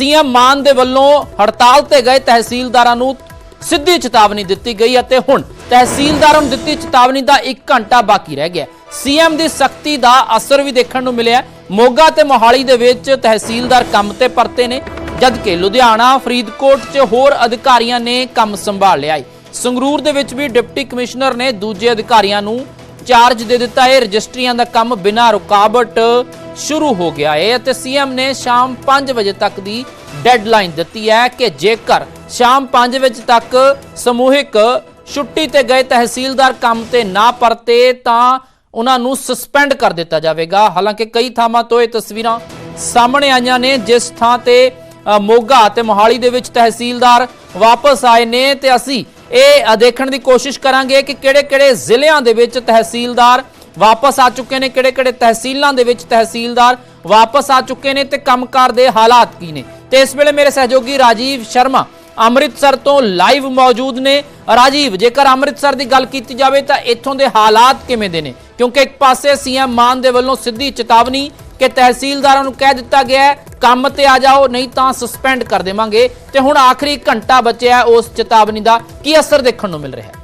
CM ਮਾਨ ਦੇ ਵੱਲੋਂ ਹੜਤਾਲ ਤੇ ਗਏ ਤਹਿਸੀਲਦਾਰਾਂ ਨੂੰ ਸਿੱਧੀ ਚੇਤਾਵਨੀ ਦਿੱਤੀ ਗਈ ਅਤੇ ਹੁਣ ਤਹਿਸੀਲਦਾਰਾਂ ਨੂੰ ਦਿੱਤੀ ਚੇਤਾਵਨੀ ਦਾ 1 ਘੰਟਾ ਬਾਕੀ ਰਹਿ ਗਿਆ। ਸੀਐਮ ਦੀ ਸਖਤੀ ਦਾ ਅਸਰ ਵੀ ਦੇਖਣ ਨੂੰ ਮਿਲਿਆ। ਮੋਗਾ ਤੇ ਮੋਹਾਲੀ ਦੇ ਵਿੱਚ ਤਹਿਸੀਲਦਾਰ ਕੰਮ ਤੇ ਪਰਤੇ ਨੇ, ਜਦਕਿ ਲੁਧਿਆਣਾ, ਫਰੀਦਕੋਟ 'ਚ ਹੋਰ ਅਧਿਕਾਰੀਆਂ ਨੇ ਕੰਮ ਸੰਭਾਲ ਲਿਆ ਹੈ। ਸੰਗਰੂਰ ਦੇ ਵਿੱਚ ਵੀ ਡਿਪਟੀ ਕਮਿਸ਼ਨਰ ਨੇ ਦੂਜੇ ਅਧਿਕਾਰੀਆਂ ਨੂੰ ਚਾਰਜ ਦੇ ਦਿੱਤਾ ਹੈ। ਰਜਿਸਟਰੀਆਂ ਦਾ ਕੰਮ ਬਿਨਾਂ ਰੁਕਾਵਟ ਸ਼ੁਰੂ ਹੋ ਗਿਆ ਹੈ ਅਤੇ ਸੀਐਮ ਨੇ ਸ਼ਾਮ 5 ਵਜੇ ਤੱਕ ਦੀ ਡੈਡਲਾਈਨ ਦਿੱਤੀ ਹੈ ਕਿ ਜੇਕਰ ਸ਼ਾਮ 5 ਵਜੇ ਤੱਕ ਸਮੂਹਿਕ ਛੁੱਟੀ ਤੇ ਗਏ ਤਹਿਸੀਲਦਾਰ ਕੰਮ ਤੇ ਨਾ ਪਰਤੇ ਤਾਂ ਉਹਨਾਂ ਨੂੰ ਸਸਪੈਂਡ ਕਰ ਦਿੱਤਾ ਜਾਵੇਗਾ। ਹਾਲਾਂਕਿ ਕਈ ਥਾਵਾਂ ਤੋਂ ਇਹ ਤਸਵੀਰਾਂ ਸਾਹਮਣੇ ਆਈਆਂ ਨੇ, ਜਿਸ ਥਾਂ ਤੇ ਮੋਗਾ ਤੇ ਮੋਹਾਲੀ ਦੇ ਵਿੱਚ ਤਹਿਸੀਲਦਾਰ ਵਾਪਸ ਆਏ ਨੇ ਤੇ ਅਸੀਂ ਇਹ ਦੇਖਣ ਦੀ ਕੋਸ਼ਿਸ਼ ਕਰਾਂਗੇ ਕਿ ਕਿਹੜੇ-ਕਿਹੜੇ ਜ਼ਿਲ੍ਹਿਆਂ ਦੇ ਵਿੱਚ ਤਹਿਸੀਲਦਾਰ ਵਾਪਸ ਆ ਚੁੱਕੇ ਨੇ, ਕਿਹੜੇ-ਕਿਹੜੇ ਤਹਿਸੀਲਾਂ ਦੇ ਵਿੱਚ ਤਹਿਸੀਲਦਾਰ ਵਾਪਸ ਆ ਚੁੱਕੇ ਨੇ ਤੇ ਕੰਮਕਾਰ ਦੇ ਹਾਲਾਤ ਕੀ ਨੇ। ਤੇ ਇਸ ਵੇਲੇ ਮੇਰੇ ਸਹਿਯੋਗੀ ਰਾਜੀਵ ਸ਼ਰਮਾ ਅੰਮ੍ਰਿਤਸਰ ਤੋਂ ਲਾਈਵ ਮੌਜੂਦ ਨੇ। ਰਾਜੀਵ, ਜੇਕਰ ਅੰਮ੍ਰਿਤਸਰ ਦੀ ਗੱਲ ਕੀਤੀ ਜਾਵੇ ਤਾਂ ਇੱਥੋਂ ਦੇ ਹਾਲਾਤ ਕਿਵੇਂ ਦੇ ਨੇ? ਕਿਉਂਕਿ ਇੱਕ ਪਾਸੇ ਸੀਐਮ ਮਾਨ ਦੇ ਵੱਲੋਂ ਸਿੱਧੀ ਚੇਤਾਵਨੀ ਕਿ ਤਹਿਸੀਲਦਾਰਾਂ ਨੂੰ ਕਹਿ ਦਿੱਤਾ ਗਿਆ ਹੈ ਕੰਮ ਤੇ ਆ ਜਾਓ, ਨਹੀਂ ਤਾਂ ਸਸਪੈਂਡ ਕਰ ਦੇਵਾਂਗੇ। ਤੇ ਹੁਣ ਆਖਰੀ ਘੰਟਾ ਬਚਿਆ ਉਸ ਚੇਤਾਵਨੀ ਦਾ। ਕੀ ਅਸਰ ਦੇਖਣ ਨੂੰ ਮਿਲ ਰਿਹਾ ਹੈ?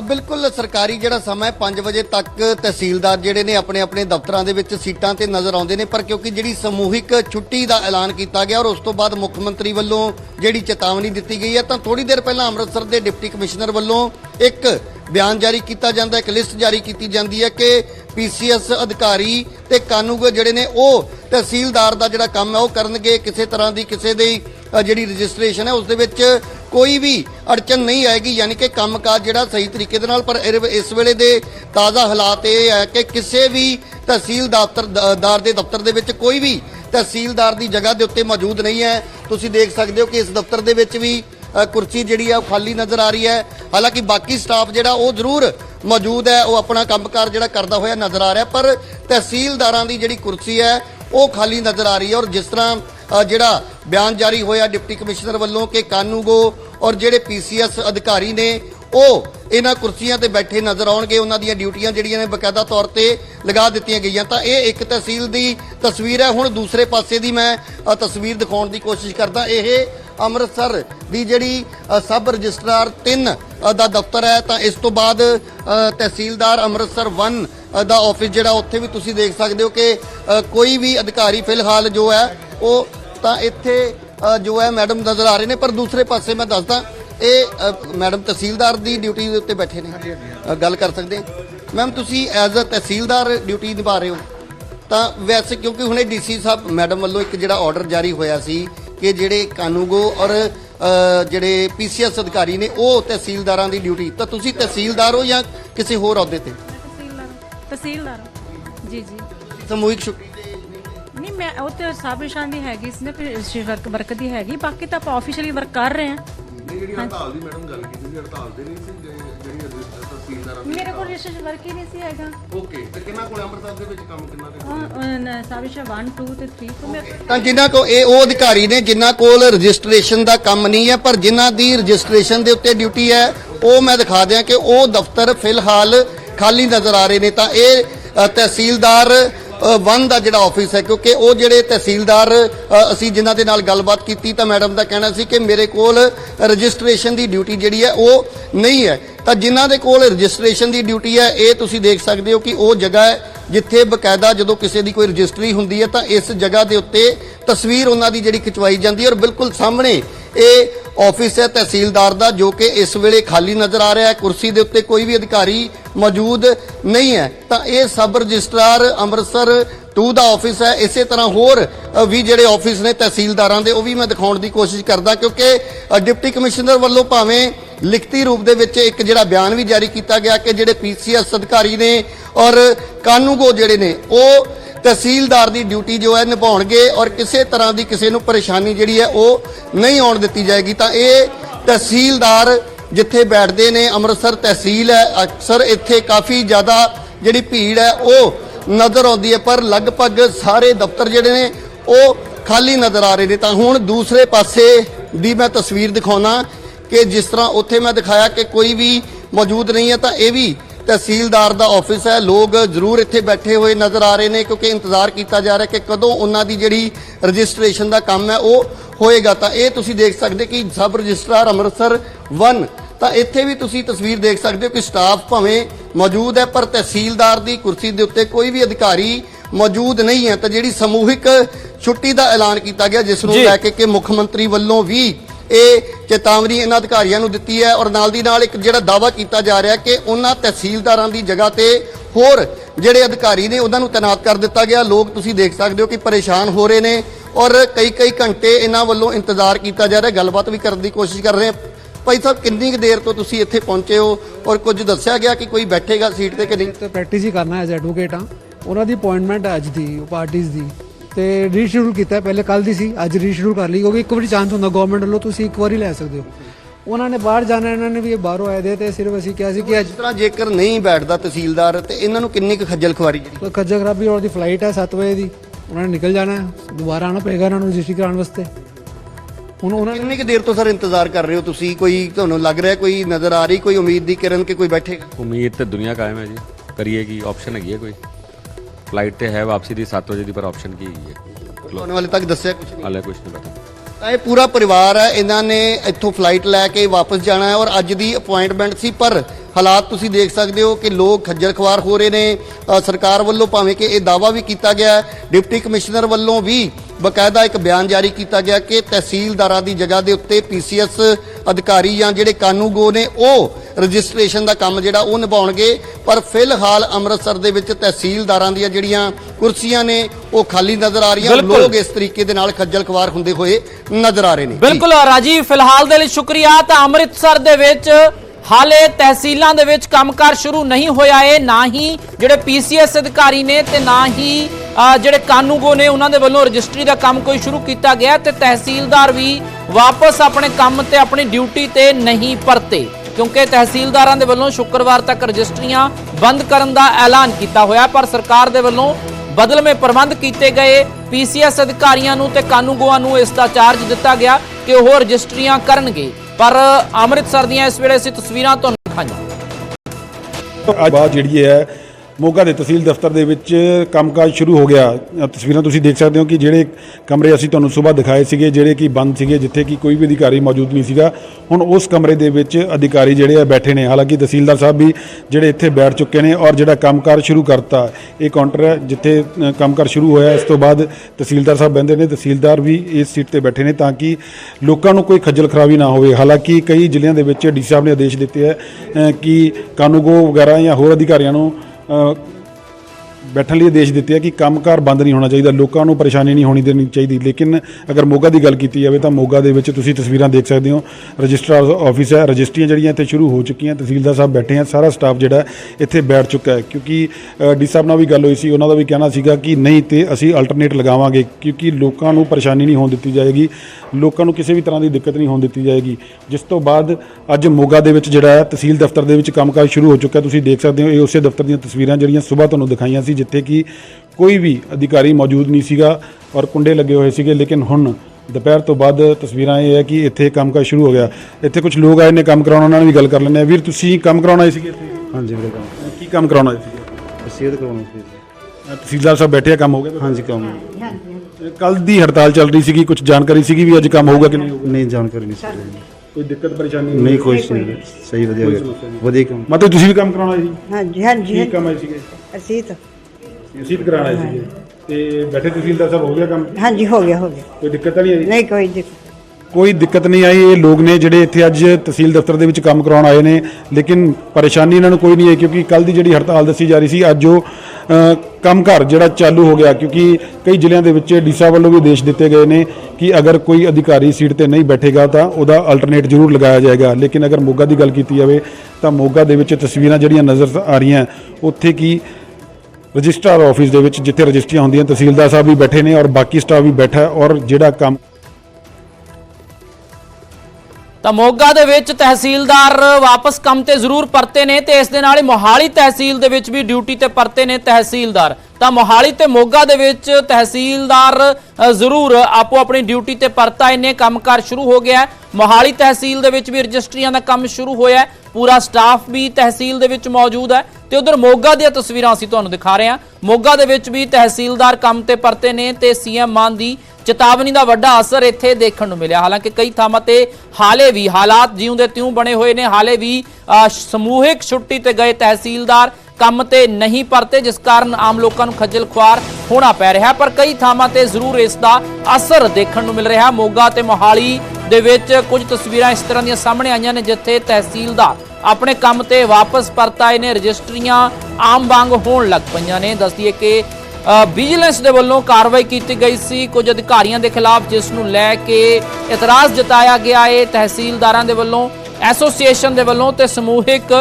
ਬਿਲਕੁਲ ਸਰਕਾਰੀ ਜਿਹੜਾ ਸਮਾਂ ਹੈ 5 ਵਜੇ ਤੱਕ ਤਹਿਸੀਲਦਾਰ ਜਿਹੜੇ ਨੇ ਆਪਣੇ ਆਪਣੇ ਦਫ਼ਤਰਾਂ ਦੇ ਵਿੱਚ ਸੀਟਾਂ ਤੇ ਨਜ਼ਰ ਆਉਂਦੇ ਨੇ। ਪਰ ਕਿਉਂਕਿ ਜਿਹੜੀ ਸਮੂਹਿਕ ਛੁੱਟੀ ਦਾ ਐਲਾਨ ਕੀਤਾ ਗਿਆ ਔਰ ਉਸ ਤੋਂ ਬਾਅਦ ਮੁੱਖ ਮੰਤਰੀ ਵੱਲੋਂ ਜਿਹੜੀ ਚੇਤਾਵਨੀ ਦਿੱਤੀ ਗਈ ਹੈ, ਤਾਂ ਥੋੜੀ ਦੇਰ ਪਹਿਲਾਂ ਅੰਮ੍ਰਿਤਸਰ ਦੇ ਡਿਪਟੀ ਕਮਿਸ਼ਨਰ ਵੱਲੋਂ ਇੱਕ ਬਿਆਨ ਜਾਰੀ ਕੀਤਾ ਜਾਂਦਾ ਇੱਕ ਲਿਸਟ ਜਾਰੀ ਕੀਤੀ ਜਾਂਦੀ ਹੈ ਕਿ ਪੀਸੀਐਸ ਅਧਿਕਾਰੀ ਤੇ ਕਾਨੂੰਗੋ ਜਿਹੜੇ ਨੇ ਉਹ ਤਹਿਸੀਲਦਾਰ ਦਾ ਜਿਹੜਾ ਕੰਮ ਹੈ ਉਹ ਕਰਨਗੇ, ਕਿਸੇ ਤਰ੍ਹਾਂ ਦੀ ਕਿਸੇ ਦੀ ਜਿਹੜੀ ਰਜਿਸਟ੍ਰੇਸ਼ਨ ਹੈ, ਉਸ ਦੇ ਵਿੱਚ ਕੋਈ ਵੀ ਅੜਚਨ ਨਹੀਂ ਆਏਗੀ, ਯਾਨੀ ਕਿ ਕੰਮਕਾਜ ਜਿਹੜਾ ਸਹੀ ਤਰੀਕੇ ਦੇ ਨਾਲ, ਪਰ ਇਹ- ਇਸ ਵੇਲੇ ਦੇ ਤਾਜ਼ਾ ਹਾਲਾਤ ਇਹ ਹੈ ਕਿ ਕਿਸੇ ਵੀ ਤਹਿਸੀਲ ਦਫ਼ਤਰ ਦਾਰ ਦੇ ਦਫ਼ਤਰ ਦੇ ਵਿੱਚ ਕੋਈ ਵੀ ਤਹਿਸੀਲਦਾਰ ਦੀ ਜਗ੍ਹਾ ਦੇ ਉੱਤੇ ਮੌਜੂਦ ਨਹੀਂ ਹੈ। ਤੁਸੀਂ ਦੇਖ ਸਕਦੇ ਹੋ ਕਿ ਇਸ ਦਫ਼ਤਰ ਦੇ ਵਿੱਚ ਵੀ ਕੁਰਸੀ ਜਿਹੜੀ ਆ ਉਹ ਖਾਲੀ ਨਜ਼ਰ ਆ ਰਹੀ ਹੈ। ਹਾਲਾਂਕਿ ਬਾਕੀ ਸਟਾਫ ਜਿਹੜਾ ਉਹ ਜ਼ਰੂਰ ਮੌਜੂਦ ਹੈ। ਉਹ ਆਪਣਾ ਕੰਮਕਾਰ ਜਿਹੜਾ ਕਰਦਾ ਹੋਇਆ ਨਜ਼ਰ ਆ ਰਿਹਾ। ਪਰ ਤਹਿਸੀਲਦਾਰਾਂ ਦੀ ਜਿਹੜੀ ਕੁਰਸੀ ਹੈ, ਉਹ ਖਾਲੀ ਨਜ਼ਰ ਆ ਰਹੀ ਹੈ। ਔਰ ਜਿਸ ਤਰ੍ਹਾਂ ਜਿਹੜਾ ਬਿਆਨ ਜਾਰੀ ਹੋਇਆ ਡਿਪਟੀ ਕਮਿਸ਼ਨਰ ਵੱਲੋਂ ਕਿ ਕਾਨੂੰਗੋ ਔਰ ਜਿਹੜੇ ਪੀਸੀਐਸ ਅਧਿਕਾਰੀ ਨੇ, ਉਹ ਇਹਨਾਂ ਕੁਰਸੀਆਂ ਤੇ ਬੈਠੇ ਨਜ਼ਰ ਆਉਣਗੇ। ਉਹਨਾਂ ਦੀਆਂ ਡਿਊਟੀਆਂ ਜਿਹੜੀਆਂ ਨੇ, ਬਕਾਇਦਾ ਤੌਰ ਤੇ ਲਗਾ ਦਿੱਤੀਆਂ ਗਈਆਂ। ਤਾਂ ਇਹ ਇੱਕ ਤਹਿਸੀਲ ਦੀ ਤਸਵੀਰ ਹੈ। ਹੁਣ ਦੂਸਰੇ ਪਾਸੇ ਦੀ ਮੈਂ ਤਸਵੀਰ ਦਿਖਾਉਣ ਦੀ ਕੋਸ਼ਿਸ਼ ਕਰਦਾ। ਇਹ ਅੰਮ੍ਰਿਤਸਰ ਦੀ ਜਿਹੜੀ ਸਬ ਰਜਿਸਟਰਾਰ 3 ਦਾ ਦਫ਼ਤਰ ਹੈ ਤਾਂ ਇਸ ਤੋਂ ਬਾਅਦ ਤਹਿਸੀਲਦਾਰ ਅੰਮ੍ਰਿਤਸਰ 1 ਅ, ਦਾ ਆਫਿਸ ਜਿਹੜਾ ਉੱਥੇ ਵੀ ਤੁਸੀਂ ਦੇਖ ਸਕਦੇ ਹੋ ਕਿ ਕੋਈ ਵੀ ਅਧਿਕਾਰੀ ਫਿਲਹਾਲ ਜੋ ਹੈ ਉਹ ਤਾਂ ਇੱਥੇ ਜੋ ਹੈ ਮੈਡਮ ਨਜ਼ਰ ਆ ਰਹੇ ਨੇ ਪਰ ਦੂਸਰੇ ਪਾਸੇ ਮੈਂ ਦੱਸਦਾ ਇਹ ਮੈਡਮ ਤਹਿਸੀਲਦਾਰ ਦੀ ਡਿਊਟੀ ਦੇ ਉੱਤੇ ਬੈਠੇ ਨੇ। ਗੱਲ ਕਰ ਸਕਦੇ ਮੈਮ ਤੁਸੀਂ ਐਜ਼ ਅ ਤਹਿਸੀਲਦਾਰ ਡਿਊਟੀ ਨਿਭਾ ਰਹੇ ਹੋ। ਤਾਂ ਵੈਸੇ ਕਿਉਂਕਿ ਹੁਣੇ ਡੀਸੀ ਸਾਹਿਬ ਮੈਡਮ ਵੱਲੋਂ ਇੱਕ ਜਿਹੜਾ ਆਰਡਰ ਜਾਰੀ ਹੋਇਆ ਸੀ ਕਿ ਜਿਹੜੇ ਕਾਨੂੰਗੋ ਔਰ ਜਿਹੜੇ ਪੀਸੀਐਸ ਅਧਿਕਾਰੀ ਨੇ ਉਹ ਤਹਿਸੀਲਦਾਰਾਂ ਦੀ ਡਿਊਟੀ। ਤਾਂ ਤੁਸੀਂ ਤਹਿਸੀਲਦਾਰ ਹੋ ਜਾਂ ਕਿਸੇ ਹੋਰ ਅਹੁਦੇ ਤੇ? ਤਹਿਸੀਲਦਾਰ। ਤਹਿਸੀਲਦਾਰ। ਜੀ ਜੀ। ਸਮੂਹਿਕ ਛੁੱਟੀ ਤੇ ਨਹੀਂ ਮੈਂ ਉਹ ਤੇ ਸਬ ਨਿਸ਼ਾਨ ਦੀ ਹੈਗੀ ਸੀ ਨਾ ਫਿਰ ਵਰਕ ਵਰਕ ਦੀ ਹੈਗੀ। ਬਾਕੀ ਤਾਂ ਆਪਾਂ ਆਫੀਸ਼ੀਅਲੀ ਵਰਕ ਕਰ ਰਹੇ ਹਾਂ। ਨਹੀਂ ਜਿਹੜੀ ਹੜਤਾਲ ਦੀ ਮੈਡਮ ਗੱਲ ਕੀਤੀ ਸੀ ਹੜਤਾਲ ਤੇ ਨਹੀਂ ਸੀ ਜਿਹੜੀ ਜਿਹੜੀ ਤਹਿਸੀਲਦਾਰਾਂ ਮੇਰੇ ਕੋਲ ਰਜਿਸਟ੍ਰੇਸ਼ਨ ਵਰਕ ਹੀ ਨਹੀਂ ਸੀ ਹੈਗਾ। ਓਕੇ ਤੇ ਕਿੰਨਾ ਕੋਲ ਅੰਮ੍ਰਿਤਸਰ ਦੇ ਵਿੱਚ ਕੰਮ ਕਿੰਨਾ ਦੇ ਸਬ ਨਿਸ਼ਾਨ 1 2 ਤੇ 3 ਤੋਂ ਮੈਂ ਤਾਂ ਜਿਨ੍ਹਾਂ ਕੋ ਇਹ ਉਹ ਅਧਿਕਾਰੀ ਨੇ ਜਿਨ੍ਹਾਂ ਕੋਲ ਰਜਿਸਟ੍ਰੇਸ਼ਨ ਦਾ ਕੰਮ ਨਹੀਂ ਹੈ ਪਰ ਜਿਨ੍ਹਾਂ ਦੀ ਰਜਿਸਟ੍ਰੇਸ਼ਨ ਦੇ ਉੱਤੇ ਡਿਊਟੀ ਹੈ ਉਹ ਮੈਂ ਦਿਖਾ ਦਿਆਂ ਕਿ ਉਹ ਦਫ਼ਤਰ ਫਿਲਹਾਲ ਖਾਲੀ ਨਜ਼ਰ ਆ ਰਹੇ ਨੇ। ਤਾਂ ਇਹ ਅ, ਤਹਿਸੀਲਦਾਰ ਅ, ਵਨ ਦਾ ਜਿਹੜਾ ਆਫਿਸ ਹੈ ਕਿਉਂਕਿ ਉਹ ਜਿਹੜੇ ਤਹਿਸੀਲਦਾਰ ਅ, ਅਸੀਂ ਜਿਨ੍ਹਾਂ ਦੇ ਨਾਲ ਗੱਲਬਾਤ ਕੀਤੀ ਤਾਂ ਮੈਡਮ ਦਾ ਕਹਿਣਾ ਸੀ ਕਿ ਮੇਰੇ ਕੋਲ ਰਜਿਸਟ੍ਰੇਸ਼ਨ ਦੀ ਡਿਊਟੀ ਜਿਹੜੀ ਹੈ ਉਹ ਨਹੀਂ ਹੈ। ਤਾਂ ਜਿਨ੍ਹਾਂ ਦੇ ਕੋਲ ਰਜਿਸਟ੍ਰੇਸ਼ਨ ਦੀ ਡਿਊਟੀ ਹੈ, ਇਹ ਤੁਸੀਂ ਦੇਖ ਸਕਦੇ ਹੋ ਕਿ ਉਹ ਜਗ੍ਹਾ ਹੈ ਜਿੱਥੇ ਬਕਾਇਦਾ ਜਦੋਂ ਕਿਸੇ ਦੀ ਕੋਈ ਰਜਿਸਟਰੀ ਹੁੰਦੀ ਹੈ, ਤਾਂ ਇਸ ਜਗ੍ਹਾ ਦੇ ਉੱਤੇ ਤਸਵੀਰ ਉਹਨਾਂ ਦੀ ਜਿਹੜੀ ਖਿਚਵਾਈ ਜਾਂਦੀ ਹੈ ਔਰ ਬਿਲਕੁਲ ਸਾਹਮਣੇ ਇਹ ਆਫਿਸ ਹੈ, ਤਹਿਸੀਲਦਾਰ ਦਾ, ਜੋ ਕਿ ਇਸ ਵੇਲੇ ਖਾਲੀ ਨਜ਼ਰ ਆ ਰਿਹਾ ਹੈ। ਕੁਰਸੀ ਦੇ ਉੱਤੇ ਕੋਈ ਵੀ ਅਧਿਕਾਰੀ ਮੌਜੂਦ ਨਹੀਂ ਹੈ। ਤਾਂ ਇਹ ਸਬ ਰਜਿਸਟਰਾਰ ਅੰਮ੍ਰਿਤਸਰ 2 ਦਾ ਆਫਿਸ ਹੈ। ਇਸੇ ਤਰ੍ਹਾਂ ਹੋਰ ਵੀ ਜਿਹੜੇ ਆਫਿਸ ਨੇ ਤਹਿਸੀਲਦਾਰਾਂ ਦੇ, ਉਹ ਵੀ ਮੈਂ ਦਿਖਾਉਣ ਦੀ ਕੋਸ਼ਿਸ਼ ਕਰਦਾ, ਕਿਉਂਕਿ ਡਿਪਟੀ ਕਮਿਸ਼ਨਰ ਵੱਲੋਂ ਭਾਵੇਂ ਲਿਖਤੀ ਰੂਪ ਦੇ ਵਿੱਚ ਇੱਕ ਜਿਹੜਾ ਬਿਆਨ ਵੀ ਜਾਰੀ ਕੀਤਾ ਗਿਆ ਕਿ ਜਿਹੜੇ ਪੀਸੀਐਸ ਅਧਿਕਾਰੀ ਨੇ ਔਰ ਕਾਨੂੰਗੋ ਜਿਹੜੇ ਨੇ, ਉਹ ਤਹਿਸੀਲਦਾਰ ਦੀ ਡਿਊਟੀ ਜੋ ਹੈ ਨਿਭਾਉਣਗੇ ਔਰ ਕਿਸੇ ਤਰ੍ਹਾਂ ਦੀ ਕਿਸੇ ਨੂੰ ਪਰੇਸ਼ਾਨੀ ਜਿਹੜੀ ਹੈ ਉਹ ਨਹੀਂ ਆਉਣ ਦਿੱਤੀ ਜਾਏਗੀ। ਤਾਂ ਇਹ ਤਹਿਸੀਲਦਾਰ ਜਿੱਥੇ ਬੈਠਦੇ ਨੇ, ਅੰਮ੍ਰਿਤਸਰ ਤਹਿਸੀਲ ਹੈ, ਅਕਸਰ ਇੱਥੇ ਕਾਫੀ ਜ਼ਿਆਦਾ ਜਿਹੜੀ ਭੀੜ ਹੈ, ਉਹ ਨਜ਼ਰ ਆਉਂਦੀ ਹੈ, ਪਰ ਲਗਭਗ ਸਾਰੇ ਦਫ਼ਤਰ ਜਿਹੜੇ ਨੇ, ਉਹ ਖਾਲੀ ਨਜ਼ਰ ਆ ਰਹੇ ਨੇ। ਤਾਂ ਹੁਣ ਦੂਸਰੇ ਪਾਸੇ ਦੀ ਮੈਂ ਤਸਵੀਰ ਦਿਖਾਉਣਾ ਕਿ ਜਿਸ ਤਰ੍ਹਾਂ ਉੱਥੇ ਮੈਂ ਦਿਖਾਇਆ ਕਿ ਕੋਈ ਵੀ ਮੌਜੂਦ ਨਹੀਂ ਹੈ ਤਾਂ ਇਹ ਵੀ ਤਹਿਸੀਲਦਾਰ ਦਾ ਆਫਿਸ ਹੈ। ਲੋਕ ਜ਼ਰੂਰ ਇੱਥੇ ਬੈਠੇ ਹੋਏ ਨਜ਼ਰ ਆ ਰਹੇ ਨੇ ਕਿਉਂਕਿ ਇੰਤਜ਼ਾਰ ਕੀਤਾ ਜਾ ਰਿਹਾ ਕਿ ਕਦੋਂ ਉਹਨਾਂ ਦੀ ਜਿਹੜੀ ਰਜਿਸਟ੍ਰੇਸ਼ਨ ਦਾ ਕੰਮ ਹੈ ਉਹ ਹੋਏਗਾ। ਤਾਂ ਇਹ ਤੁਸੀਂ ਦੇਖ ਸਕਦੇ ਕਿ ਸਬ ਰਜਿਸਟਰਾਰ ਅੰਮ੍ਰਿਤਸਰ 1 ਤਾਂ ਇੱਥੇ ਵੀ ਤੁਸੀਂ ਤਸਵੀਰ ਦੇਖ ਸਕਦੇ ਹੋ ਕਿ ਸਟਾਫ ਭਾਵੇਂ ਮੌਜੂਦ ਹੈ ਪਰ ਤਹਿਸੀਲਦਾਰ ਦੀ ਕੁਰਸੀ ਦੇ ਉੱਤੇ ਕੋਈ ਵੀ ਅਧਿਕਾਰੀ ਮੌਜੂਦ ਨਹੀਂ ਹੈ। ਤਾਂ ਜਿਹੜੀ ਸਮੂਹਿਕ ਛੁੱਟੀ ਦਾ ਐਲਾਨ ਕੀਤਾ ਗਿਆ ਜਿਸ ਨੂੰ। ਲੈ ਕੇ ਕਿ ਮੁੱਖ ਮੰਤਰੀ ਵੱਲੋਂ ਵੀ ਇਹ ਚੇਤਾਵਨੀ ਇਹਨਾਂ ਅਧਿਕਾਰੀਆਂ ਨੂੰ ਦਿੱਤੀ ਹੈ ਔਰ ਨਾਲ ਦੀ ਨਾਲ ਇੱਕ ਜਿਹੜਾ ਦਾਵਾ ਕੀਤਾ ਜਾ ਰਿਹਾ ਕਿ ਉਹਨਾਂ ਤਹਿਸੀਲਦਾਰਾਂ ਦੀ ਜਗ੍ਹਾ ਤੇ ਹੋਰ ਜਿਹੜੇ ਅਧਿਕਾਰੀ ਨੇ ਉਹਨਾਂ ਨੂੰ ਤਾਇਨਾਤ ਕਰ ਦਿੱਤਾ ਗਿਆ। ਲੋਕ ਤੁਸੀਂ ਦੇਖ ਸਕਦੇ ਹੋ ਕਿ ਪਰੇਸ਼ਾਨ ਹੋ ਰਹੇ ਨੇ ਔਰ ਕਈ ਕਈ ਘੰਟੇ ਇਹਨਾਂ ਵੱਲੋਂ ਇੰਤਜ਼ਾਰ ਕੀਤਾ ਜਾ ਰਿਹਾ। ਗੱਲਬਾਤ ਵੀ ਕਰਨ ਦੀ ਕੋਸ਼ਿਸ਼ ਕਰ ਰਹੇ ਹਾਂ। ਭਾਈ ਸਾਹਿਬ, ਕਿੰਨੀ ਕੁ ਦੇਰ ਤੋਂ ਤੁਸੀਂ ਇੱਥੇ ਪਹੁੰਚੇ ਹੋ ਔਰ ਕੁਝ ਦੱਸਿਆ ਗਿਆ ਕਿ ਕੋਈ ਬੈਠੇਗਾ ਸੀਟ ਤੇ ਕਿ ਨਹੀਂ? ਤੇ ਪ੍ਰੈਕਟਿਸ ਹੀ ਕਰਨਾ ਐਜ਼ ਐਡਵੋਕੇਟ ਹਾਂ ਉਹਨਾਂ ਦੀ ਅਪਾਇੰਟਮੈਂਟ ਅੱਜ ਦੀ ਪਾਰਟੀਆਂ ਦੀ। ਤੇ ਰੀਸ਼ਡਿਊਲ ਕੀਤਾ ਪਹਿਲੇ ਕੱਲ ਦੀ ਸੀ ਅੱਜ ਰੀਸ਼ਡਿਊਲ ਕਰ ਲਈ ਕਿਉਂਕਿ ਇੱਕ ਵਾਰੀ ਚਾਂਸ ਹੁੰਦਾ ਗਵਰਨਮੈਂਟ ਵੱਲੋਂ ਤੁਸੀਂ ਇੱਕ ਵਾਰੀ ਲੈ ਸਕਦੇ ਹੋ। ਉਹਨਾਂ ਨੇ ਬਾਹਰ ਜਾਣਾ ਇਹਨਾਂ ਨੇ ਵੀ ਇਹ ਬਾਹਰੋਂ ਆਏ ਦੇ ਤੇ ਸਿਰਫ ਅਸੀਂ ਕਿਹਾ ਸੀ ਕਿ ਅੱਜ ਇਸ ਤਰ੍ਹਾਂ ਜੇਕਰ ਨਹੀਂ ਬੈਠਦਾ ਤਹਿਸੀਲਦਾਰ ਤੇ ਇਹਨਾਂ ਨੂੰ ਕਿੰਨੀ ਕੁ ਖੱਜਲ ਖੁਆਰੀ ਜਿਹੜੀ? ਖੱਜਾ ਖਰਾਬੀ ਔਰ ਦੀ ਫਲਾਈਟ ਹੈ 7 ਵਜੇ ਦੀ ਉਹਨਾਂ ਨੇ ਨਿਕਲ ਜਾਣਾ ਹੈ ਦੁਬਾਰਾ ਆਣਾ ਪਏਗਾ ਇਹਨਾਂ ਨੂੰ ਰਜਿਸਟਰੀ ਕਰਾਉਣ ਵਾਸਤੇ। ਹੁਣ ਉਹਨਾਂ ਨੇ ਕਿੰਨੀ ਕੁ ਦੇਰ ਤੋਂ ਸਰ ਇੰਤਜ਼ਾਰ ਕਰ ਰਹੇ ਹੋ ਤੁਸੀਂ? ਕੋਈ ਤੁਹਾਨੂੰ ਲੱਗ ਰਿਹਾ ਕੋਈ ਨਜ਼ਰ ਆ ਰਹੀ ਕੋਈ ਉਮੀਦ ਦੀ ਕਿਰਨ ਕਿ ਕੋਈ ਬੈਠੇਗਾ? ਉਮੀਦ ਤੇ ਦੁਨੀਆ ਕਾਇਮ ਹੈ ਜੀ ਕਰੀਏ ਕੀ ਆਪਸ਼ਨ ਹੈਗੀ ਹੈ ਕੋਈ। ਫਲਾਈਟ ਤੇ ਹੈ ਵਾਪਸੀ ਦੀ 7 ਵਜੇ ਦੀ ਪਰ ਆਪਸ਼ਨ ਕੀ ਹੈਗੀ ਹੈ? ਤੁਹਾਨੂੰ ਹਾਲੇ ਤੱਕ ਦੱਸਿਆ ਕੁਝ ਨਹੀਂ। ਹਾਲੇ ਕੁਝ ਨਹੀਂ ਪਤਾ। ਤਾਂ ਇਹ ਪੂਰਾ ਪਰਿਵਾਰ ਹੈ ਇਹਨਾਂ ਨੇ ਇੱਥੋਂ ਫਲਾਈਟ ਲੈ ਕੇ ਵਾਪਸ ਜਾਣਾ ਹੈ ਔਰ ਅੱਜ ਦੀ ਅਪਾਇੰਟਮੈਂਟ ਸੀ ਪਰ ਹਾਲਾਤ ਤੁਸੀਂ ਦੇਖ ਸਕਦੇ ਹੋ ਕਿ ਲੋਕ ਖੱਜਲ ਖਵਾਰ ਹੋ ਰਹੇ ਨੇ। ਅ, ਸਰਕਾਰ ਵੱਲੋਂ ਭਾਵੇਂ ਕਿ ਇਹ ਦਾਵਾ ਵੀ ਕੀਤਾ ਗਿਆ ਹੈ, ਡਿਪਟੀ ਕਮਿਸ਼ਨਰ ਵੱਲੋਂ ਵੀ ਬਕਾਇਦਾ ਇੱਕ ਬਿਆਨ ਜਾਰੀ ਕੀਤਾ ਗਿਆ ਕਿ ਤਹਿਸੀਲਦਾਰਾਂ ਦੀ ਜਗ੍ਹਾ ਦੇ ਉੱਤੇ ਪੀਸੀਐਸ ਅਧਿਕਾਰੀ ਜਾਂ ਜਿਹੜੇ ਕਾਨੂੰਗੋ ਨੇ ਉਹ ਰਜਿਸਟ੍ਰੇਸ਼ਨ ਦਾ ਕੰਮ ਜਿਹੜਾ ਉਹ ਨਿਭਾਉਣਗੇ। ਪਰ ਫਿਲਹਾਲ ਅੰਮ੍ਰਿਤਸਰ ਦੇ ਵਿੱਚ ਤਹਿਸੀਲਦਾਰਾਂ ਦੀਆਂ ਜਿਹੜੀਆਂ ਕੁਰਸੀਆਂ ਨੇ ਉਹ ਖਾਲੀ ਨਜ਼ਰ ਆ ਰਹੀਆਂ। ਲੋਕ ਇਸ ਤਰੀਕੇ ਦੇ ਨਾਲ ਖੱਜਲ ਖਵਾਰ ਹੁੰਦੇ ਹੋਏ ਨਜ਼ਰ ਆ ਰਹੇ ਨੇ। ਬਿਲਕੁਲ ਰਾਜੀਵ ਫਿਲਹਾਲ ਦੇ ਲਈ ਸ਼ੁਕਰੀਆ। ਤਾਂ ਅੰਮ੍ਰਿਤਸਰ ਦੇ ਵਿੱਚ ਹਾਲੇ ਤਹਿਸੀਲਾਂ ਦੇ ਵਿੱਚ ਕੰਮਕਾਰ ਸ਼ੁਰੂ ਨਹੀਂ ਹੋਇਆ ਏ। ਨਾ ਹੀ ਜਿਹੜੇ ਪੀਸੀਐਸ ਅਧਿਕਾਰੀ ਨੇ ਤੇ ਨਾ ਹੀ ਜਿਹੜੇ ਕਾਨੂੰਗੋ ਨੇ ਉਹਨਾਂ ਦੇ ਵੱਲੋਂ ਰਜਿਸਟਰੀ ਦਾ ਕੰਮ ਕੋਈ ਸ਼ੁਰੂ ਕੀਤਾ ਗਿਆ ਤੇ ਤਹਿਸੀਲਦਾਰ ਵੀ ਵਾਪਸ ਆਪਣੇ ਕੰਮ ਤੇ ਆਪਣੀ ਡਿਊਟੀ ਤੇ ਨਹੀਂ ਪਰਤੇ। ਕਿਉਂਕਿ ਤਹਿਸੀਲਦਾਰਾਂ ਦੇ ਵੱਲੋਂ ਸ਼ੁੱਕਰਵਾਰ ਤੱਕ ਰਜਿਸਟਰੀਆਂ ਬੰਦ ਕਰਨ ਦਾ ਐਲਾਨ ਕੀਤਾ ਹੋਇਆ, ਪਰ ਸਰਕਾਰ ਦੇ ਵੱਲੋਂ ਬਦਲਵੇਂ ਪ੍ਰਬੰਧ ਕੀਤੇ ਗਏ। ਪੀਸੀਐਸ ਅਧਿਕਾਰੀਆਂ ਨੂੰ ਤੇ ਕਾਨੂੰਗੋਆਂ ਨੂੰ ਇਸ ਦਾ ਚਾਰਜ ਦਿੱਤਾ ਗਿਆ ਕਿ ਉਹ ਰਜਿਸਟਰੀਆਂ ਕਰਨਗੇ। ਪਰ ਅੰਮ੍ਰਿਤਸਰ ਦੀਆਂ ਇਸ ਵੇਲੇ ਅਸੀਂ ਤਸਵੀਰਾਂ ਤੁਹਾਨੂੰ ਦਿਖਾਈਆਂ। ਅੱਜ ਬਾਅਦ ਜਿਹੜੀ ਹੈ ਮੋਗਾ ਦੇ ਤਹਿਸੀਲ ਦਫ਼ਤਰ ਦੇ ਵਿੱਚ ਕੰਮਕਾਜ ਸ਼ੁਰੂ ਹੋ ਗਿਆ। ਅ, ਤਸਵੀਰਾਂ ਤੁਸੀਂ ਦੇਖ ਸਕਦੇ ਹੋ ਕਿ ਜਿਹੜੇ ਕਮਰੇ ਅਸੀਂ ਤੁਹਾਨੂੰ ਸਵੇਰ ਦਿਖਾਏ ਸੀਗੇ ਜਿਹੜੇ ਕਿ ਬੰਦ ਸੀਗੇ ਜਿੱਥੇ ਕਿ ਕੋਈ ਵੀ ਅਧਿਕਾਰੀ ਮੌਜੂਦ ਨਹੀਂ ਸੀਗਾ। ਹੁਣ ਉਸ ਕਮਰੇ ਦੇ ਵਿੱਚ ਅਧਿਕਾਰੀ ਜਿਹੜੇ ਆ ਬੈਠੇ ਨੇ। ਹਾਲਾਂਕਿ ਤਹਿਸੀਲਦਾਰ ਸਾਹਿਬ ਵੀ ਜਿਹੜੇ ਇੱਥੇ ਬੈਠ ਚੁੱਕੇ ਨੇ ਔਰ ਜਿਹੜਾ ਕੰਮਕਾਰ ਸ਼ੁਰੂ ਕਰਤਾ ਇਹ ਕਾਊਂਟਰ ਹੈ ਜਿੱਥੇ ਅ, ਕੰਮਕਾਰ ਸ਼ੁਰੂ ਹੋਇਆ। ਇਸ ਤੋਂ ਬਾਅਦ ਤਹਿਸੀਲਦਾਰ ਸਾਹਿਬ ਬੈੰਦੇ ਨੇ। ਤਹਿਸੀਲਦਾਰ ਵੀ ਇਸ ਸੀਟ ਤੇ ਬੈਠੇ ਨੇ ਤਾਂ ਕਿ ਲੋਕਾਂ ਨੂੰ ਕੋਈ ਖੱਜਲ ਖਰਾਬੀ ਨਾ ਹੋਵੇ। ਹਾਲਾਂਕਿ ਕਈ ਜ਼ਿਲ੍ਹਿਆਂ ਦੇ ਵਿੱਚ ਡੀ ਸਾਹਿਬ ਨੇ ਆਦੇਸ਼ ਦਿੱਤੇ ਹੈ ਅ, ਕਿ ਕਾਨੂੰਗੋ ਵਗੈਰਾ ਜਾਂ ਹੋਰ ਅਧਿਕਾਰੀਆਂ ਨੂੰ uh, ਬੈਠਣ ਲਈ ਆਦੇਸ਼ ਦਿੱਤੇ ਆ ਕਿ ਕੰਮਕਾਰ ਬੰਦ ਨਹੀਂ ਹੋਣਾ ਚਾਹੀਦਾ, ਲੋਕਾਂ ਨੂੰ ਪਰੇਸ਼ਾਨੀ ਨਹੀਂ ਹੋਣੀ ਦੇਣੀ ਚਾਹੀਦੀ। ਲੇਕਿਨ ਅਗਰ ਮੋਗਾ ਦੀ ਗੱਲ ਕੀਤੀ ਜਾਵੇ ਤਾਂ ਮੋਗਾ ਦੇ ਵਿੱਚ ਤੁਸੀਂ ਤਸਵੀਰਾਂ ਦੇਖ ਸਕਦੇ ਹੋ। ਰਜਿਸਟਰਾਰ ਆਫਿਸ ਹੈ, ਰਜਿਸਟਰੀਆਂ ਜਿਹੜੀਆਂ ਇੱਥੇ ਸ਼ੁਰੂ ਹੋ ਚੁੱਕੀਆਂ, ਤਹਿਸੀਲਦਾਰ ਸਾਹਿਬ ਬੈਠੇ ਆ, ਸਾਰਾ ਸਟਾਫ ਜਿਹੜਾ ਇੱਥੇ ਬੈਠ ਚੁੱਕਾ ਹੈ। ਕਿਉਂਕਿ ਡੀ ਸਾਹਿਬ ਨਾਲ ਵੀ ਗੱਲ ਹੋਈ ਸੀ, ਉਹਨਾਂ ਦਾ ਵੀ ਕਹਿਣਾ ਸੀਗਾ ਕਿ ਨਹੀਂ, ਤੇ ਅਸੀਂ ਅਲਟਰਨੇਟ ਲਗਾਵਾਂਗੇ, ਕਿਉਂਕਿ ਲੋਕਾਂ ਨੂੰ ਪਰੇਸ਼ਾਨੀ ਨਹੀਂ ਹੋਣ ਦਿੱਤੀ ਜਾਏਗੀ, ਲੋਕਾਂ ਨੂੰ ਕਿਸੇ ਵੀ ਤਰ੍ਹਾਂ ਦੀ ਦਿੱਕਤ ਨਹੀਂ ਹੋਣ ਦਿੱਤੀ ਜਾਏਗੀ। ਜਿਸ ਤੋਂ ਬਾਅਦ ਅੱਜ ਮੋਗਾ ਦੇ ਵਿੱਚ ਜਿਹੜਾ ਹੈ, ਤਹਿਸੀਲ ਦਫ਼ਤਰ ਦੇ ਵਿੱਚ ਕੰਮਕਾਜ ਸ਼ੁਰੂ ਹੋ ਚੁੱਕਾ ਤੁਸੀਂ ਦੇਖ ਸਕਦੇ ਹੋ, ਇਹ ਉਸੇ ਦਫ਼ਤਰ ਦੀਆਂ ਤਸਵੀਰਾਂ ਜਿਹੜੀਆਂ ਸਵੇਰ ਤੁਹਾਨੂੰ ਦਿਖਾਈਆਂ ਸੀ। ਜਿੱਥੇ ਕਿ ਕੋਈ ਵੀ ਅਧਿਕਾਰੀ ਮੌਜੂਦ ਨਹੀਂ ਸੀਗਾ ਔਰ ਕੁੰਡੇ ਲੱਗੇ ਹੋਏ ਸੀਗੇ। ਲੇਕਿਨ ਹੁਣ ਦੁਪਹਿਰ ਤੋਂ ਬਾਅਦ ਤਸਵੀਰਾਂ ਇਹ ਹੈ ਕਿ ਇੱਥੇ ਕੰਮਕਾਜ ਸ਼ੁਰੂ ਹੋ ਗਿਆ। ਇੱਥੇ ਕੁਝ ਲੋਕ ਆਏ ਨੇ ਕੰਮ ਕਰਾਉਣ ਉਹਨਾਂ ਨਾਲ ਵੀ ਗੱਲ ਕਰ ਲੈਂਦੇ ਆ ਵੀਰ ਤੁਸੀਂ ਕੰਮ ਕਰਾਉਣ ਆਏ ਸੀਗੇ ਇੱਥੇ? ਹਾਂਜੀ ਵੀਰੇ ਕੰਮ। ਕੀ ਕੰਮ ਕਰਾਉਣ ਆਏ ਸੀਗੇ? ਸਿਹਤ ਕਰਾਉਣੀ ਸੀ। ਤਹਿਸੀਲਦਾਰ ਸਾਹਿਬ ਬੈਠੇ ਆ ਕੰਮ ਹੋ ਗਿਆ? ਹਾਂਜੀ ਕੰਮ। ਕੱਲ ਦੀ ਹੜਤਾਲ ਚੱਲ ਰਹੀ ਸੀਗੀ ਕੁਝ ਜਾਣਕਾਰੀ ਸੀਗੀ ਵੀ ਅੱਜ ਕੰਮ ਹੋਊਗਾ ਕਿ ਨਹੀਂ ਹੋਊਗਾ? ਨਹੀਂ ਜਾਣਕਾਰੀ ਨਹੀਂ ਸੀ। ਕੋਈ ਦਿੱਕਤ ਪਰੇਸ਼ਾਨੀ ਨਹੀਂ? ਕੋਈ ਨਹੀਂ ਸਹੀ ਵਧੀਆ ਗਿਆ ਵਧੀਆ ਕੰਮ। ਮਤਲਬ ਤੁਸੀਂ ਵੀ ਕੰਮ ਕਰਾਉਣਾ ਸੀ? ਹਾਂਜੀ ਹਾਂਜੀ ਕੀ ਕੰਮ ਆਏ ਸੀਗੇ? ਅਸੀਂ ਤਾਂ ਕਰਾਉਣਾ ਆਏ ਸੀਗੇ। ਤੇ ਬੈਠੇ ਤਹਿਸੀਲਦਾਰ ਸਾਹਿਬ ਹੋ ਗਿਆ ਕੰਮ? ਹਾਂਜੀ ਹੋ ਗਿਆ ਹੋ ਗਿਆ। ਕੋਈ ਦਿੱਕਤ ਤਾਂ ਨਹੀਂ ਆਈ? ਨਹੀਂ ਕੋਈ ਦਿੱਕਤ ਕੋਈ ਦਿੱਕਤ ਨਹੀਂ ਆਈ। ਇਹ ਲੋਕ ਨੇ ਜਿਹੜੇ ਇੱਥੇ ਅੱਜ ਤਹਿਸੀਲ ਦਫ਼ਤਰ ਦੇ ਵਿੱਚ ਕੰਮ ਕਰਾਉਣ ਆਏ ਨੇ ਲੇਕਿਨ ਪਰੇਸ਼ਾਨੀ ਇਹਨਾਂ ਨੂੰ ਕੋਈ ਨਹੀਂ ਹੈ ਕਿਉਂਕਿ ਕੱਲ ਦੀ ਜਿਹੜੀ ਹੜਤਾਲ ਦੱਸੀ ਜਾ ਰਹੀ ਸੀ ਅੱਜ ਉਹ ਅ, ਕੰਮਕਾਰ ਜਿਹੜਾ ਚਾਲੂ ਹੋ ਗਿਆ ਕਿਉਂਕਿ ਕਈ ਜ਼ਿਲ੍ਹਿਆਂ ਦੇ ਵਿੱਚ ਡੀਸਾ ਵੱਲੋਂ ਵੀ ਆਦੇਸ਼ ਦਿੱਤੇ ਗਏ ਨੇ ਕਿ ਅਗਰ ਕੋਈ ਅਧਿਕਾਰੀ ਸੀਟ ਤੇ ਨਹੀਂ ਬੈਠੇਗਾ ਤਾਂ ਉਹਦਾ ਅਲਟਰਨੇਟ ਜ਼ਰੂਰ ਲਗਾਇਆ ਜਾਏਗਾ। ਲੇਕਿਨ ਅਗਰ ਮੋਗਾ ਦੀ ਗੱਲ ਕੀਤੀ ਜਾਵੇ ਤਾਂ ਮੋਗਾ ਦੇ ਵਿੱਚ ਤਸਵੀਰਾਂ ਜਿਹੜੀਆਂ ਨਜ਼ਰ ਆ ਰਹੀਆਂ ਉੱਥੇ ਕੀ ਰਜਿਸਟਰਾਰ ਆਫਿਸ ਦੇ ਵਿੱਚ ਜਿੱਥੇ ਰਜਿਸਟਰੀਆਂ ਹੁੰਦੀਆਂ, ਤਹਿਸੀਲਦਾਰ ਸਾਹਿਬ ਵੀ ਬੈਠੇ ਨੇ ਔਰ ਬਾਕੀ ਸਟਾਫ ਵੀ ਬੈਠਾ ਔਰ ਜਿਹੜਾ ਕੰਮ ਤਾਂ ਮੋਗਾ ਦੇ ਵਿੱਚ ਤਹਿਸੀਲਦਾਰ ਵਾਪਸ ਕੰਮ ਤੇ ਜ਼ਰੂਰ ਪਰਤੇ ਨੇ ਤੇ ਇਸ ਦੇ ਨਾਲ ਹੀ ਮੋਹਾਲੀ ਤਹਿਸੀਲ ਦੇ ਵਿੱਚ ਵੀ ਡਿਊਟੀ ਤੇ ਪਰਤੇ ਨੇ ਤਹਿਸੀਲਦਾਰ। ਤਾਂ ਮੋਹਾਲੀ ਤੇ ਮੋਗਾ ਦੇ ਵਿੱਚ ਤਹਿਸੀਲਦਾਰ ਜ਼ਰੂਰ ਆਪੋ ਆਪਣੀ ਡਿਊਟੀ ਤੇ ਪਰਤਾ ਇਹਨੇ ਕੰਮਕਾਰ ਸ਼ੁਰੂ ਹੋ ਗਿਆ ਮੋਹਾਲੀ ਤਹਿਸੀਲ ਦੇ ਵਿੱਚ ਵੀ ਰਜਿਸਟਰੀਆਂ ਦਾ ਕੰਮ ਸ਼ੁਰੂ ਹੋਇਆ ਪੂਰਾ ਸਟਾਫ ਵੀ ਤਹਿਸੀਲ ਦੇ ਵਿੱਚ ਮੌਜੂਦ ਹੈ ਤੇ ਉਧਰ ਮੋਗਾ ਦੀਆਂ ਤਸਵੀਰਾਂ ਅਸੀਂ ਤੁਹਾਨੂੰ ਦਿਖਾ ਰਹੇ ਹਾਂ। ਮੋਗਾ ਦੇ ਵਿੱਚ ਵੀ ਤਹਿਸੀਲਦਾਰ ਕੰਮ ਤੇ ਪਰਤੇ ਨੇ ਤੇ ਸੀਐਮ ਮਾਨ ਦੀ ਚੇਤਾਵਨੀ ਦਾ ਵੱਡਾ ਅਸਰ ਇੱਥੇ ਦੇਖਣ ਨੂੰ ਮਿਲਿਆ। ਹਾਲਾਂਕਿ ਕਈ ਥਾਵਾਂ ਤੇ ਹਾਲੇ ਵੀ ਹਾਲਾਤ ਜਿਉਂ ਦੇ ਤਿਉਂ ਬਣੇ ਹੋਏ ਨੇ। ਹਾਲੇ ਵੀ ਸਮੂਹਿਕ ਛੁੱਟੀ ਤੇ ਗਏ ਤਹਿਸੀਲਦਾਰ ਕੰਮ ਤੇ ਨਹੀਂ ਪਰਤੇ, ਜਿਸ ਕਾਰਨ ਆਮ ਲੋਕਾਂ ਨੂੰ ਖੱਜਲ ਖੁਆਰ ਹੋਣਾ ਪੈ ਰਿਹਾ। ਪਰ ਕਈ ਥਾਵਾਂ ਤੇ ਜ਼ਰੂਰ ਇਸ ਦਾ ਅਸਰ ਦੇਖਣ ਨੂੰ ਮਿਲ ਰਿਹਾ। ਮੋਗਾ ਤੇ ਮੋਹਾਲੀ ਦੇ ਵਿੱਚ ਕੁਝ ਤਸਵੀਰਾਂ ਇਸ ਤਰ੍ਹਾਂ ਦੀਆਂ ਸਾਹਮਣੇ ਆਈਆਂ ਨੇ, ਜਿੱਥੇ ਤਹਿਸੀਲਦਾਰ ਆਪਣੇ ਕੰਮ ਤੇ ਵਾਪਸ ਪਰਤ ਆਏ ਨੇ। ਰਜਿਸਟਰੀਆਂ ਆਮ ਵਾਂਗ ਹੋਣ ਲੱਗ ਪਈਆਂ ਨੇ। ਦੱਸਦੀਏ ਕਿ ਵਿਜੀਲੈਂਸ ਦੇ ਵੱਲੋਂ ਕਾਰਵਾਈ ਕੀਤੀ ਗਈ ਸੀ। ਕੁਝ ਅਧਿਕਾਰੀਆਂ ਦੇ ਖਿਲਾਫ ਜਿਸ ਨੂੰ ਲੈ ਕੇ ਇਤਰਾਜ਼ ਜਤਾਇਆ ਗਿਆ ਹੈ ਤਹਿਸੀਲਦਾਰਾਂ ਦੇ ਵੱਲੋਂ, ਐਸੋਸੀਏਸ਼ਨ ਦੇ ਵੱਲੋਂ ਤੇ ਸਮੂਹਿਕ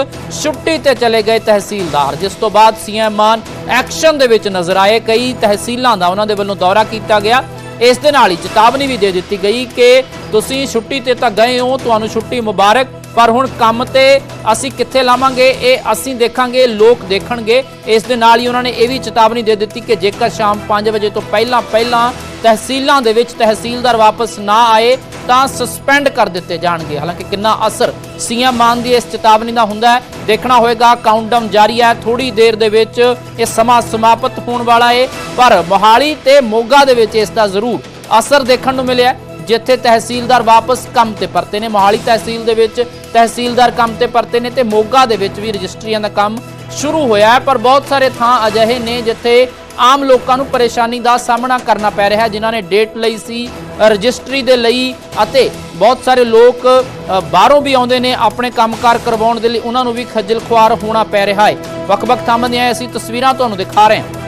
ਛੁੱਟੀ ਤੇ ਚਲੇ ਗਏ ਤਹਿਸੀਲਦਾਰ। ਜਿਸ ਤੋਂ ਬਾਅਦ ਸੀਐਮ ਮਾਨ ਐਕਸ਼ਨ ਦੇ ਵਿੱਚ ਨਜ਼ਰ ਆਏ। ਕਈ ਤਹਿਸੀਲਾਂ ਦਾ ਉਹਨਾਂ ਦੇ ਵੱਲੋਂ ਦੌਰਾ ਕੀਤਾ ਗਿਆ। ਇਸ ਦੇ ਨਾਲ ਹੀ ਚੇਤਾਵਨੀ ਵੀ ਦੇ ਦਿੱਤੀ ਗਈ ਕਿ ਤੁਸੀਂ ਛੁੱਟੀ ਤੇ ਤਾਂ ਗਏ ਹੋ, ਤੁਹਾਨੂੰ ਛੁੱਟੀ ਮੁਬਾਰਕ ਪਰ ਹੁਣ ਕੰਮ ਤੇ ਅਸੀਂ ਕਿੱਥੇ ਲਾਵਾਂਗੇ, ਇਹ ਅਸੀਂ ਦੇਖਾਂਗੇ, ਲੋਕ ਦੇਖਣਗੇ। ਇਸ ਦੇ ਨਾਲ ਹੀ ਉਹਨਾਂ ਨੇ ਇਹ ਵੀ ਚੇਤਾਵਨੀ ਦੇ ਦਿੱਤੀ ਕਿ ਜੇਕਰ ਸ਼ਾਮ 5 ਵਜੇ ਤੋਂ ਪਹਿਲਾਂ ਪਹਿਲਾਂ ਤਹਿਸੀਲਾਂ ਦੇ ਵਿੱਚ ਤਹਿਸੀਲਦਾਰ ਵਾਪਸ ਨਾ ਆਏ, ਤਾਂ ਸਸਪੈਂਡ ਕਰ ਦਿੱਤੇ ਜਾਣਗੇ। ਹਾਲਾਂਕਿ ਕਿੰਨਾ ਅਸਰ ਸੀਐਮ ਮਾਨ ਦੀ ਇਸ ਚੇਤਾਵਨੀ ਦਾ ਹੁੰਦਾ ਹੈ, ਦੇਖਣਾ ਹੋਏਗਾ। ਕਾਊਂਟਡਾਊਨ ਜਾਰੀ ਹੈ ਥੋੜੀ ਦੇਰ ਦੇ ਵਿੱਚ ਇਹ ਸਮਾਂ ਸਮਾਪਤ ਹੋਣ ਵਾਲਾ ਹੈ ਪਰ ਮੋਹਾਲੀ ਤੇ ਮੋਗਾ ਦੇ ਵਿੱਚ ਇਸ ਦਾ ਜ਼ਰੂਰ ਅਸਰ ਦੇਖਣ ਨੂੰ ਮਿਲਿਆ ਜਿੱਥੇ ਤਹਿਸੀਲਦਾਰ ਵਾਪਸ ਕੰਮ ਤੇ ਪਰਤੇ ਨੇ, ਮੋਹਾਲੀ ਤਹਿਸੀਲ ਦੇ ਵਿੱਚ ਤਹਿਸੀਲਦਾਰ ਕੰਮ ਤੇ ਪਰਤੇ ਨੇ ਤੇ ਮੋਗਾ ਦੇ ਵਿੱਚ ਵੀ ਰਜਿਸਟਰੀਆਂ ਦਾ ਕੰਮ ਸ਼ੁਰੂ ਹੋਇਆ ਹੈ, ਪਰ ਬਹੁਤ ਸਾਰੇ ਥਾਂ ਅਜਿਹੇ ਨੇ ਜਿੱਥੇ ਆਮ ਲੋਕਾਂ ਨੂੰ ਪਰੇਸ਼ਾਨੀ ਦਾ ਸਾਹਮਣਾ ਕਰਨਾ ਪੈ ਰਿਹਾ ਹੈ, ਜਿਨ੍ਹਾਂ ਨੇ ਡੇਟ ਲਈ ਸੀ, ਰਜਿਸਟਰੀ ਦੇ ਲਈ ਅਤੇ ਬਹੁਤ ਸਾਰੇ ਲੋਕ ਬਾਹਰੋਂ ਵੀ ਆਉਂਦੇ ਨੇ ਆਪਣੇ ਕੰਮਕਾਰ ਕਰਵਾਉਣ ਦੇ ਲਈ, ਉਹਨਾਂ ਨੂੰ ਵੀ ਖੱਜਲ ਖੁਆਰ ਹੋਣਾ ਪੈ ਰਿਹਾ ਹੈ। ਵੱਖ-ਵੱਖ ਥਾਵਾਂ ਦੀਆਂ ਅਸੀਂ ਤਸਵੀਰਾਂ ਤੁਹਾਨੂੰ ਦਿਖਾ ਰਹੇ ਹਾਂ।